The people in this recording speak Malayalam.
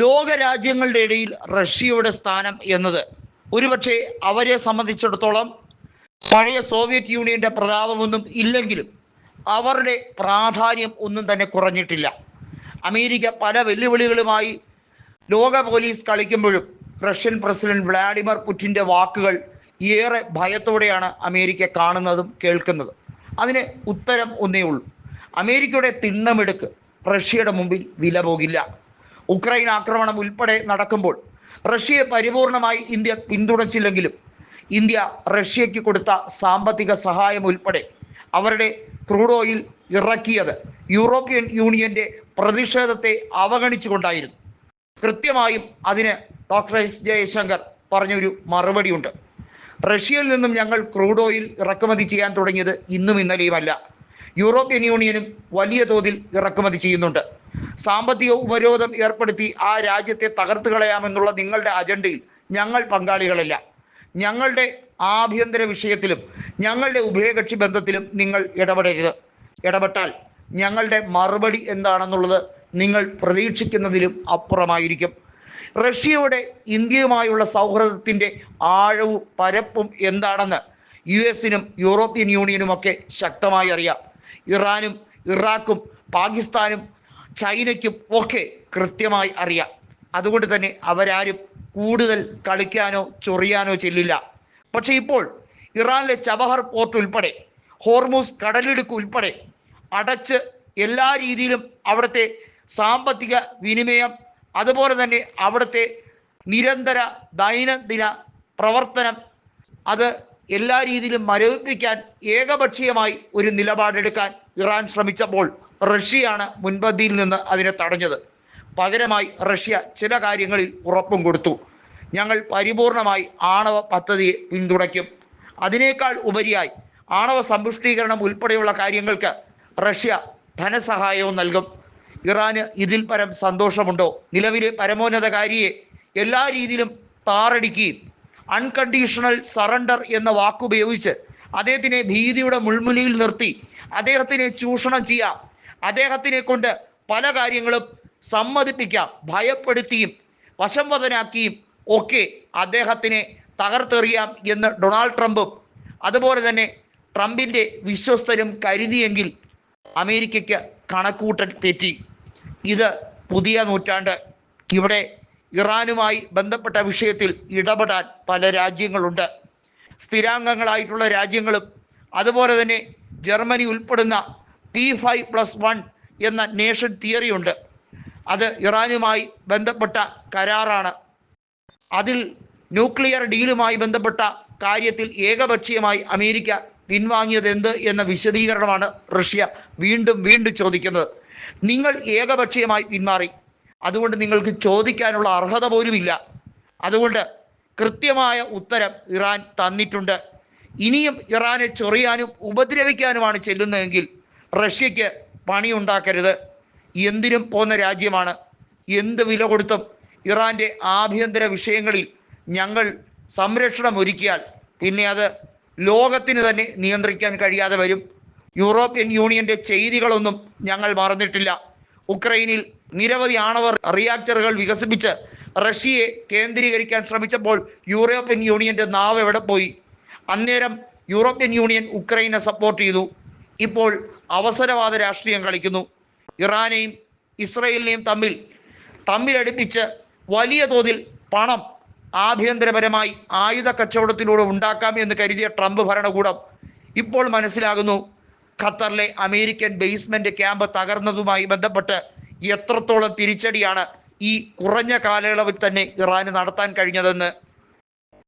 ലോക രാജ്യങ്ങളുടെ ഇടയിൽ റഷ്യയുടെ സ്ഥാനം എന്നത്. ഒരുപക്ഷെ അവരെ സംബന്ധിച്ചിടത്തോളം പഴയ സോവിയറ്റ് യൂണിയന്റെ പ്രതാപമൊന്നും ഇല്ലെങ്കിലും അവരുടെ പ്രാധാന്യം ഒന്നും തന്നെ കുറഞ്ഞിട്ടില്ല. അമേരിക്ക പല വെല്ലുവിളികളുമായി ലോക പോലീസ് കളിക്കുമ്പോഴും റഷ്യൻ പ്രസിഡന്റ് വ്ളാഡിമിർ പുടിന്റെ വാക്കുകൾ ഏറെ ഭയത്തോടെയാണ് അമേരിക്ക കാണുന്നതും കേൾക്കുന്നതും. അതിന് ഉത്തരം ഒന്നേ ഉള്ളൂ. അമേരിക്കയുടെ തിണ്ണമെടുക്ക് റഷ്യയുടെ മുമ്പിൽ വില പോകില്ല. ഉക്രൈൻ ആക്രമണം ഉൾപ്പെടെ നടക്കുമ്പോൾ റഷ്യയെ പരിപൂർണമായി ഇന്ത്യ പിന്തുണച്ചില്ലെങ്കിലും ഇന്ത്യ റഷ്യയ്ക്ക് കൊടുത്ത സാമ്പത്തിക സഹായം ഉൾപ്പെടെ അവരുടെ ക്രൂഡ് ഓയിൽ ഇറക്കിയത് യൂറോപ്യൻ യൂണിയന്റെ പ്രതിഷേധത്തെ അവഗണിച്ചുകൊണ്ടായിരുന്നു. കൃത്യമായും അതിന് ഡോക്ടർ എസ് ജയശങ്കർ പറഞ്ഞൊരു മറുപടിയുണ്ട്. റഷ്യയിൽ നിന്നും ഞങ്ങൾ ക്രൂഡ് ഓയിൽ ഇറക്കുമതി ചെയ്യാൻ തുടങ്ങിയത് ഇന്നും ഇന്നലെയുമല്ല. യൂറോപ്യൻ യൂണിയനും വലിയ തോതിൽ ഇറക്കുമതി ചെയ്യുന്നുണ്ട്. സാമ്പത്തിക ഉപരോധം ഏർപ്പെടുത്തി ആ രാജ്യത്തെ തകർത്ത് കളയാമെന്നുള്ള നിങ്ങളുടെ അജണ്ടയിൽ ഞങ്ങൾ പങ്കാളികളല്ല. ഞങ്ങളുടെ ആഭ്യന്തര വിഷയത്തിലും ഞങ്ങളുടെ ഉഭയകക്ഷി ബന്ധത്തിലും നിങ്ങൾ ഇടപെടരുത്. ഇടപെട്ടാൽ ഞങ്ങളുടെ മറുപടി എന്താണെന്നുള്ളത് നിങ്ങൾ പ്രതീക്ഷിക്കുന്നതിലും അപ്പുറമായിരിക്കും. റഷ്യയുടെ ഇന്ത്യയുമായുള്ള സൗഹൃദത്തിന്റെ ആഴവും പരപ്പും എന്താണെന്ന് യു എസിനും യൂറോപ്യൻ യൂണിയനുമൊക്കെ ശക്തമായി അറിയാം. ഇറാനും ഇറാഖും പാകിസ്ഥാനും ചൈനയ്ക്കും ഒക്കെ കൃത്യമായി അറിയാം. അതുകൊണ്ട് തന്നെ അവരാരും കൂടുതൽ കളിക്കാനോ ചൊറിയാനോ ചെല്ലില്ല. പക്ഷേ ഇപ്പോൾ ഇറാനിലെ ചബഹർ പോർട്ട് ഉൾപ്പെടെ ഹോർമൂസ് കടലിടുക്ക് ഉൾപ്പെടെ അടച്ച് എല്ലാ രീതിയിലും അവിടുത്തെ സാമ്പത്തിക വിനിമയം അതുപോലെ തന്നെ അവിടുത്തെ നിരന്തര ദൈനംദിന പ്രവർത്തനം അത് എല്ലാ രീതിയിലും മരവിപ്പിക്കാൻ ഏകപക്ഷീയമായി ഒരു നിലപാടെടുക്കാൻ ഇറാൻ ശ്രമിച്ചപ്പോൾ റഷ്യയാണ് മുൻപന്തിയിൽ നിന്ന് അതിനെ തടഞ്ഞത്. പകരമായി റഷ്യ ചില കാര്യങ്ങളിൽ ഉറപ്പും കൊടുത്തു. ഞങ്ങൾ പരിപൂർണമായി ആണവ പദ്ധതിയെ പിന്തുണയ്ക്കും. അതിനേക്കാൾ ഉപരിയായി ആണവ സമ്പുഷ്ടീകരണം ഉൾപ്പെടെയുള്ള കാര്യങ്ങൾക്ക് റഷ്യ ധനസഹായവും നൽകും. ഇറാന് ഇതിൽ പരം സന്തോഷമുണ്ടോ? നിലവിലെ പരമോന്നതകാരിയെ എല്ലാ രീതിയിലും താറടിക്കുകയും അൺകണ്ടീഷണൽ സറണ്ടർ എന്ന വാക്കുപയോഗിച്ച് അദ്ദേഹത്തിനെ ഭീതിയുടെ മുൾമുനയിൽ നിർത്തി അദ്ദേഹത്തിനെ ചൂഷണം ചെയ്യാം. അദ്ദേഹത്തിനെ കൊണ്ട് പല കാര്യങ്ങളും സമ്മതിപ്പിക്കാം ഭയപ്പെടുത്തിയും വശംവദനാക്കിയും ഒക്കെ അദ്ദേഹത്തിനെ തകർത്തെറിയാം എന്ന് ഡൊണാൾഡ് ട്രംപും അതുപോലെ തന്നെ ട്രംപിന്റെ വിശ്വസ്തരും കരുതിയെങ്കിൽ അമേരിക്കയ്ക്ക് കണക്കൂട്ടൽ തെറ്റി. ഇത് പുതിയ നൂറ്റാണ്ട്. ഇവിടെ ഇറാനുമായി ബന്ധപ്പെട്ട വിഷയത്തിൽ ഇടപെടാൻ പല രാജ്യങ്ങളുണ്ട്. സ്ഥിരാംഗങ്ങളായിട്ടുള്ള രാജ്യങ്ങളും അതുപോലെ തന്നെ ജർമ്മനി ഉൾപ്പെടുന്ന പി ഫൈവ് പ്ലസ് വൺ എന്ന നേഷൻ തിയറി ഉണ്ട്. അത് ഇറാനുമായി ബന്ധപ്പെട്ട കരാറാണ്. അതിൽ ന്യൂക്ലിയർ ഡീലുമായി ബന്ധപ്പെട്ട കാര്യത്തിൽ ഏകപക്ഷീയമായി അമേരിക്ക പിൻവാങ്ങിയത് എന്ത് എന്ന വിശദീകരണമാണ് റഷ്യ വീണ്ടും വീണ്ടും ചോദിക്കുന്നത്. നിങ്ങൾ ഏകപക്ഷീയമായി പിന്മാറി അതുകൊണ്ട് നിങ്ങൾക്ക് ചോദിക്കാനുള്ള അർഹത പോലുമില്ല അതുകൊണ്ട് കൃത്യമായ ഉത്തരം ഇറാൻ തന്നിട്ടുണ്ട്. ഇനിയും ഇറാനെ ചൊറിയാനും ഉപദ്രവിക്കാനുമാണ് ചെല്ലുന്നതെങ്കിൽ റഷ്യയ്ക്ക് പണിയുണ്ടാക്കരുത്. എന്തിനും പോന്ന രാജ്യമാണ്. എന്ത് വില കൊടുത്തും ഇറാന്റെ ആഭ്യന്തര വിഷയങ്ങളിൽ ഞങ്ങൾ സംരക്ഷണം ഒരുക്കിയാൽ പിന്നെ അത് ലോകത്തിന് തന്നെ നിയന്ത്രിക്കാൻ കഴിയാതെ വരും. യൂറോപ്യൻ യൂണിയന്റെ ചെയ്തികളൊന്നും ഞങ്ങൾ മറന്നിട്ടില്ല. ഉക്രൈനിൽ നിരവധി ആണവ റിയാക്ടറുകൾ വികസിപ്പിച്ച് റഷ്യയെ കേന്ദ്രീകരിക്കാൻ ശ്രമിച്ചപ്പോൾ യൂറോപ്യൻ യൂണിയന്റെ നാവ് എവിടെ പോയി? അന്നേരം യൂറോപ്യൻ യൂണിയൻ ഉക്രൈനെ സപ്പോർട്ട് ചെയ്തു. ഇപ്പോൾ അവസരവാദ രാഷ്ട്രീയം കളിക്കുന്നു. ഇറാനെയും ഇസ്രയേലിനെയും തമ്മിൽ തമ്മിലടുപ്പിച്ച് വലിയ തോതിൽ പണം ആഭ്യന്തരപരമായി ആയുധ കച്ചവടത്തിലൂടെ ഉണ്ടാക്കാം എന്ന് കരുതിയ ട്രംപ് ഭരണകൂടം ഇപ്പോൾ മനസ്സിലാകുന്നു ഖത്തറിലെ അമേരിക്കൻ ബേസ്മെന്റ് ക്യാമ്പ് തകർന്നതുമായി ബന്ധപ്പെട്ട് എത്രത്തോളം തിരിച്ചടിയാണ് ഈ കുറഞ്ഞ കാലയളവിൽ തന്നെ ഇറാന് നടത്താൻ കഴിഞ്ഞതെന്ന്.